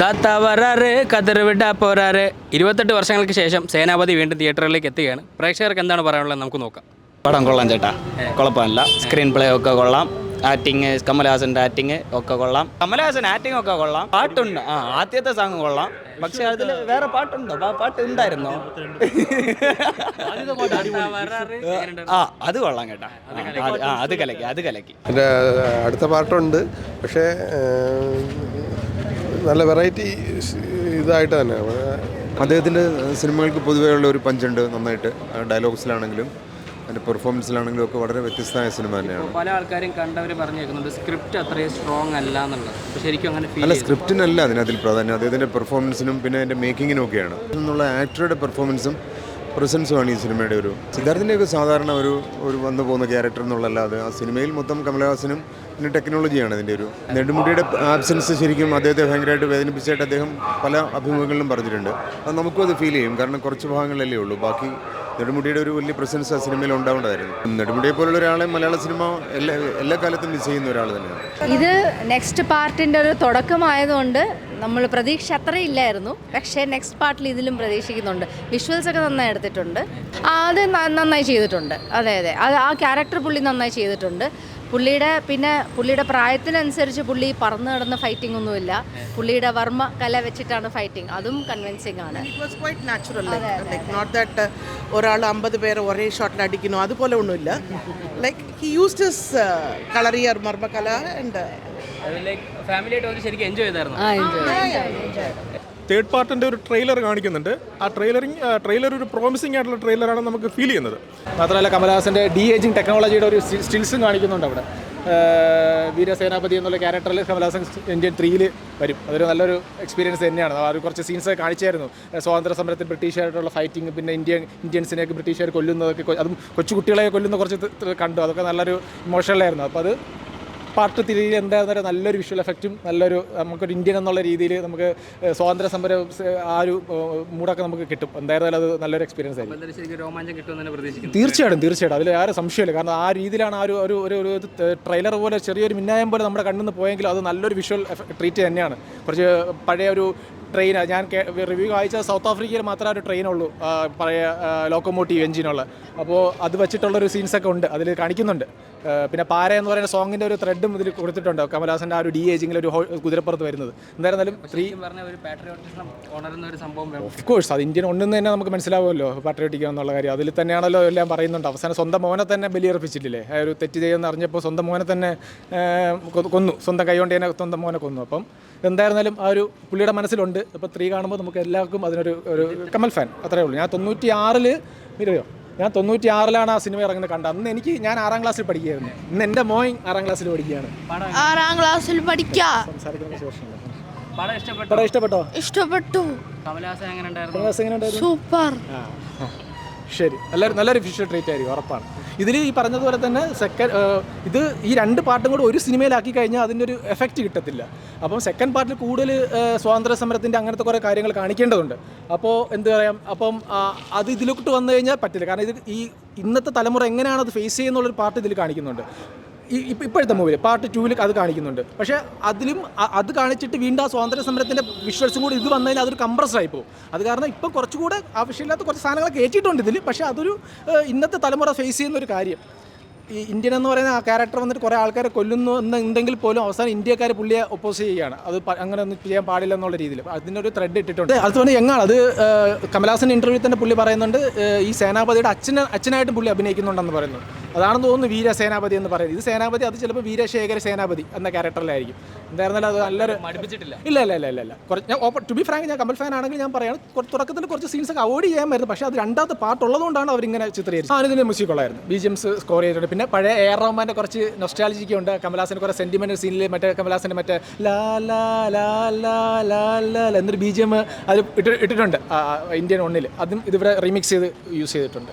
താത്ത വരാറ് കതിർ പോരാറ്. ഇരുപത്തെട്ട് വർഷങ്ങൾക്ക് ശേഷം സേനാപതി വീണ്ടും തിയേറ്ററിലേക്ക് എത്തുകയാണ്. പ്രേക്ഷകർക്ക് എന്താണ് പറയാനുള്ളത് നമുക്ക് നോക്കാം. പടം കൊള്ളാം ചേട്ടാ. കുഴപ്പമില്ല സ്ക്രീൻ പ്ലേ ഒക്കെ കൊള്ളാം. ആക്ടിങ് കമലഹാസന്റെ ആക്ടിങ് ഒക്കെ കൊള്ളാം. കമലഹാസൻ ആക്ടിങ് ഒക്കെ കൊള്ളാം. പാട്ടുണ്ട്. ആ ആദ്യത്തെ സാങ് കൊള്ളാം. പക്ഷെ അതിൽ വേറെ പാട്ടുണ്ടോ. ആ പാട്ട് ഉണ്ടായിരുന്നോ ആ അത് കൊള്ളാം കേട്ടാ. ആ, അത് കലക്കി അത് കലക്കി. അടുത്ത പാട്ടുണ്ട്. പക്ഷേ നല്ല വെറൈറ്റി ഇതായിട്ട് തന്നെ. അദ്ദേഹത്തിന്റെ സിനിമകൾക്ക് പൊതുവേ ഉള്ള ഒരു പഞ്ചുണ്ട് നന്നായിട്ട്. ഡയലോഗ്സിലാണെങ്കിലും അതിന്റെ പെർഫോമൻസിലാണെങ്കിലും ഒക്കെ വളരെ വ്യത്യസ്തമായ സിനിമ തന്നെയാണ്. പല ആൾക്കാരും കണ്ടവർ പറഞ്ഞേക്കുന്നുണ്ട് സ്ക്രിപ്റ്റ് അത്രയും സ്ട്രോങ് അല്ല എന്നുള്ളത്. ശരിക്കും അങ്ങനെ അല്ല സ്ക്രിപ്റ്റിനല്ല അതിനകത്തിൽ പ്രാധാന്യം. അദ്ദേഹത്തിന്റെ പെർഫോമൻസിനും പിന്നെ അതിന്റെ മേക്കിങ്ങിനും ഒക്കെയാണ് എന്നുള്ള ആക്ടറുടെ പെർഫോമൻസും പ്രസൻസുമാണ് ഈ സിനിമയുടെ ഒരു. സിദ്ധാർത്ഥിന്റെയൊക്കെ സാധാരണ ഒരു ഒരു വന്നു പോകുന്ന ക്യാരക്ടർ എന്നുള്ളതല്ലാതെ ആ സിനിമയിൽ മൊത്തം കമലഹാസനും പിന്നെ ടെക്നോളജിയാണ് അതിന്റെ ഒരു. നെടുമുടിയുടെ ആബ്സെൻസ് ശരിക്കും അദ്ദേഹത്തെ ഭയങ്കരമായിട്ട് വേദനിപ്പിച്ചായിട്ട് അദ്ദേഹം പല അഭിമുഖങ്ങളിലും പറഞ്ഞിട്ടുണ്ട്. അത് നമുക്കും അത് ഫീൽ ചെയ്യും. കാരണം കുറച്ച് ഭാഗങ്ങളല്ലേ ഉള്ളൂ. ബാക്കി നെടുമുടിയുടെ ഒരു വലിയ പ്രസൻസ് ആ സിനിമയിൽ ഉണ്ടാവേണ്ടതായിരുന്നു നെടുമുടിയെ പോലുള്ള ഒരാളെ മലയാള സിനിമ എല്ലാ എല്ലാ കാലത്തും മിസ് ചെയ്യുന്ന ഒരാൾ തന്നെയാണ്. ഇത് നെക്സ്റ്റ് പാർട്ടിന്റെ ഒരു തുടക്കമായതുകൊണ്ട് നമ്മൾ പ്രതീക്ഷ അത്രയില്ലായിരുന്നു പക്ഷേ നെക്സ്റ്റ് പാർട്ടിൽ ഇതിലും പ്രതീക്ഷിക്കുന്നുണ്ട്. വിഷ്വൽസ് ഒക്കെ നന്നായി എടുത്തിട്ടുണ്ട്. അത് നന്നായി ചെയ്തിട്ടുണ്ട്. അതെ അതെ. അത് ആ ക്യാരക്ടർ പുള്ളി നന്നായി ചെയ്തിട്ടുണ്ട്. പുള്ളിയുടെ പിന്നെ പുള്ളിയുടെ പ്രായത്തിനനുസരിച്ച് പുള്ളി പറന്ന് കിടന്ന ഫൈറ്റിംഗ് ഒന്നുമില്ല. പുള്ളിയുടെ വർമ്മ കല വെച്ചിട്ടാണ് ഫൈറ്റിംഗ് അതും കൺവിൻസിംഗ് ആണ്. It was quite natural like not that ഒരാൾ അമ്പത് പേരെ ഒരേ ഷോട്ടിൽ അടിക്കുന്നു അതുപോലെ ഒന്നുമില്ല. ലൈക്ക് ഹി യൂസ്ഡ് ഹിസ് കളറിയർ മർമ്മകല ആൻഡ് ലൈക്ക് ഫാമിലി ആയിട്ട് വന്ന് ശരിക്കും എൻജോയ് ചെയ്തായിരുന്നു. തേർഡ് പാർട്ടിന്റെ ഒരു ട്രെയിലർ കാണിക്കുന്നുണ്ട്. ആ ട്രെയിലറിങ് ട്രെയിലർ ഒരു പ്രോമിസിംഗ് ആയിട്ടുള്ള ട്രെയിലറാണ് നമുക്ക് ഫീൽ ചെയ്യുന്നത്. മാത്രമല്ല കമലഹാസന്റെ ഡി ഏജിങ് ടെക്നോളജിയുടെ ഒരു സ്റ്റിൽസും കാണിക്കുന്നുണ്ട് അവിടെ. വീരസേനാപതി എന്നുള്ള ക്യാരക്ടറിൽ കമലഹാസൻ ഇന്ത്യൻ ത്രീയിൽ വരും. അതൊരു നല്ലൊരു എക്സ്പീരിയൻസ് തന്നെയാണ്. ആ ഒരു കുറച്ച് സീൻസ് കാണിച്ചായിരുന്നു. സ്വാതന്ത്ര്യ സമരത്തിൽ ബ്രിട്ടീഷുകാരായിട്ടുള്ള ഫൈറ്റിംഗ് പിന്നെ ഇന്ത്യൻ ഇന്ത്യൻസിനെയൊക്കെ ബ്രിട്ടീഷുകാർ കൊല്ലുന്നതൊക്കെ അതും കൊച്ചു കുട്ടികളെ കൊല്ലുന്ന കുറച്ച് കണ്ടു. അതൊക്കെ നല്ലൊരു ഇമോഷണലായിരുന്നു അപ്പോൾ അത് പാർട്ട് തിരിയിൽ എന്തായിരുന്നാലും നല്ലൊരു വിഷ്വൽ എഫക്റ്റും നല്ലൊരു നമുക്കൊരു ഇന്ത്യൻ എന്നുള്ള രീതിയിൽ നമുക്ക് സ്വാതന്ത്ര്യ സമര ആ ഒരു മൂടൊക്കെ നമുക്ക് കിട്ടും. എന്തായിരുന്നാലും അത് നല്ലൊരു എക്സ്പീരിയൻസ് ആയിരിക്കും. തീർച്ചയായിട്ടും തീർച്ചയായിട്ടും. അതിൽ ആരും സംശയമില്ല. കാരണം ആ രീതിയിലാണ് ആ ഒരു ഒരു ഒരു ഒരു ട്രെയിലർ പോലെ ചെറിയൊരു മിന്നായം പോലെ നമ്മുടെ കണ്ണിൽ നിന്ന് പോയെങ്കിലും അത് നല്ലൊരു വിഷ്വൽ ട്രീറ്റ് തന്നെയാണ്. കുറച്ച് പഴയ ഒരു ട്രെയിൻ ഞാൻ റിവ്യൂ വായിച്ച സൗത്ത് ആഫ്രിക്കയിൽ മാത്രമേ ഒരു ട്രെയിനുള്ളൂ ഉള്ളൂ. പഴയ ലോക്കോമോട്ടീവ് എഞ്ചിനുള്ള അപ്പോൾ അത് വെച്ചിട്ടുള്ള വെച്ചിട്ടുള്ളൊരു സീൻസൊക്കെ ഉണ്ട്. അതിൽ കാണിക്കുന്നുണ്ട്. പിന്നെ പാര എന്ന് പറയുന്ന സോങ്ങിന്റെ ഒരു ത്രെഡും ഇതിൽ കൊടുത്തിട്ടുണ്ട്. കമലഹാസന്റെ ആ ഒരു ഡി ഏജിങ്ങിൽ ഒരു കുതിരപ്പുറത്ത് വരുന്നത്. എന്തായിരുന്നാലും ത്രീ ഒരു ഒരു ഓഫ് കോഴ്സ് അത് ഇന്ത്യൻ ഒന്നും തന്നെ നമുക്ക് മനസ്സിലാവുമല്ലോ പാട്രിയോട്ടിക് എന്നുള്ള കാര്യം. അതിൽ തന്നെയാണല്ലോ എല്ലാം പറയുന്നുണ്ട്. അവസാനം സ്വന്തം മോനെ തന്നെ ബലിയർപ്പിച്ചിട്ടില്ലേ? ആ ഒരു തെറ്റ് ചെയ്യുമെന്ന് അറിഞ്ഞപ്പോൾ സ്വന്തം മോനെ തന്നെ കൊന്നു. സ്വന്തം കൈകൊണ്ട് തന്നെ സ്വന്തം മോനെ കൊന്നു. അപ്പം എന്തായിരുന്നാലും ആ ഒരു പുള്ളിയുടെ മനസ്സിലുണ്ട്. ഇപ്പോൾ ത്രീ കാണുമ്പോൾ നമുക്ക് എല്ലാവർക്കും അതിനൊരു ഒരു കമൽ ഫാൻ അത്രേ ഉള്ളൂ. ഞാൻ തൊണ്ണൂറ്റി ആറിൽ മിരയോ ഞാൻ തൊണ്ണൂറ്റി ആറിലാണ് ആ സിനിമ ഇറങ്ങുന്നത് കണ്ടത്. അന്ന് എനിക്ക് ഞാൻ ആറാം ക്ലാസ്സിൽ പഠിക്കുകയായിരുന്നു. ഇന്ന് എന്റെ മോൻ ആറാം ക്ലാസ്സിൽ പഠിക്കുകയാണ്. ആറാം ക്ലാസ്സിൽ പഠിക്കാ. പടം ഇഷ്ടപ്പെട്ടു? പടം ഇഷ്ടപ്പെട്ടോ? ഇഷ്ടപ്പെട്ടു. കമലഹാസൻ എങ്ങനെ ഉണ്ടായിരുന്നു? സൂപ്പർ. ശരി. എല്ലാവരും നല്ലൊരു ഫിഷ് ട്രീറ്റ് ആയിരിക്കും ഉറപ്പാണ്. ഇതിൽ ഈ പറഞ്ഞതുപോലെ തന്നെ സെക്കൻഡ് ഇത് ഈ രണ്ട് പാട്ടും കൂടെ ഒരു സിനിമയിലാക്കി കഴിഞ്ഞാൽ അതിന്റെ ഒരു എഫക്റ്റ് കിട്ടത്തില്ല. അപ്പം സെക്കൻഡ് പാർട്ടിൽ കൂടുതൽ സ്വാതന്ത്ര്യ സമരത്തിന്റെ അങ്ങനത്തെ കുറേ കാര്യങ്ങൾ കാണിക്കേണ്ടതുണ്ട്. അപ്പോൾ എന്ത് പറയാം? അപ്പം അത് ഇതിലോട്ട് വന്നു കഴിഞ്ഞാൽ പറ്റില്ല. കാരണം ഇത് ഈ ഇന്നത്തെ തലമുറ എങ്ങനെയാണ് അത് ഫേസ് ചെയ്യുന്നുള്ളൊരു പാർട്ട് ഇതിൽ കാണിക്കുന്നുണ്ട്. ഇപ്പോഴത്തെ മൂവിൽ പാർട്ട് ടൂവിൽ അത് കാണിക്കുന്നുണ്ട്. പക്ഷേ അതിലും അത് കാണിച്ചിട്ട് വീണ്ടും ആ സ്വാതന്ത്ര്യ സമരത്തിന്റെ വിഷ്വൽസും കൂടി ഇത് വന്നതിന് അതൊരു കംപ്രസ് ആയി പോകും അത് കാരണം ഇപ്പം കുറച്ചുകൂടെ ആവശ്യമില്ലാത്ത കുറച്ച് സാധനങ്ങൾ കയറ്റിയിട്ടുണ്ട് ഇതിൽ പക്ഷേ അതൊരു ഇന്നത്തെ തലമുറ ഫേസ് ചെയ്യുന്ന ഒരു കാര്യം. ഈ ഇന്ത്യൻ എന്ന് പറയുന്ന ആ ക്യാരക്ടർ വന്നിട്ട് കുറേ ആൾക്കാരെ കൊല്ലുന്നു എന്നുണ്ടെങ്കിൽ പോലും അവസാനം ഇന്ത്യക്കാർ പുള്ളിയെ ഒപ്പോസ് ചെയ്യുകയാണ്. അത് അങ്ങനെ ഒന്നും ചെയ്യാൻ പാടില്ല എന്നുള്ള രീതിയിൽ അതിനൊരു ത്രെഡ് ഇട്ടിട്ടുണ്ട്. അതുകൊണ്ട് എങ്ങാണ് അത് കമലാസൻ ഇന്റർവ്യൂ തന്നെ പുള്ളി പറയുന്നുണ്ട് ഈ സേനാപതിയുടെ അച്ഛന് അച്ഛനായിട്ടും പുള്ളി അഭിനയിക്കുന്നുണ്ടെന്ന് പറയുന്നു. അതാണെന്ന് തോന്നുന്നു വീരസേനാപതി എന്ന് പറയുന്നത്. ഇത് സേനാപതി അത് ചിലപ്പോൾ വീരശേഖര സേനാപതി എന്ന ക്യാരക്ടറിലായിരിക്കും. എന്തായിരുന്നാലും അത് നല്ലൊരു മടുപ്പിച്ചിട്ടില്ല. ഇല്ല ഇല്ല ഇല്ല ഇല്ല ഇല്ല. കുറച്ച് ഞാൻ ഓപ്പൺ ടു ബി ഫ്രാങ്ക് ഞാൻ കമൽ ഫാൻ ആണെങ്കിൽ ഞാൻ പറയാണ് തുടക്കത്തിൽ കുറച്ച് സീൻസ് ഒക്കെ അവോയ്ഡ് ചെയ്യാമായിരുന്നു പക്ഷേ അത് രണ്ടാമത്തെ പാട്ട് ഉള്ളതുകൊണ്ടാണ് അവരിങ്ങനെ ചിത്രീകരിച്ചത്. ആ ഇതിന്റെ മ്യൂസിക് ഉള്ളായിരുന്നു ബി ജി എംസ് സ്കോർ ചെയ്തിട്ടുണ്ട്. പിന്നെ പഴയ എ ആർ റഹ്മാന്റെ കുറച്ച് നൊസ്റ്റാലജിക്ക് ഉണ്ട്. കമലാസിന്റെ കുറേ സെന്റിമെന്റ് സീനിൽ മറ്റേ കമലാസിന്റെ മറ്റേ ലാ ലാ ലാ ലാ ലാ ലാ ലാ എന്നൊരു ബി ജി എം അത് ഇട്ട് ഇട്ടിട്ടുണ്ട്. ഇന്ത്യൻ ഒന്നിൽ അതും ഇതിവിടെ റീമിക്സ് ചെയ്ത് യൂസ് ചെയ്തിട്ടുണ്ട്.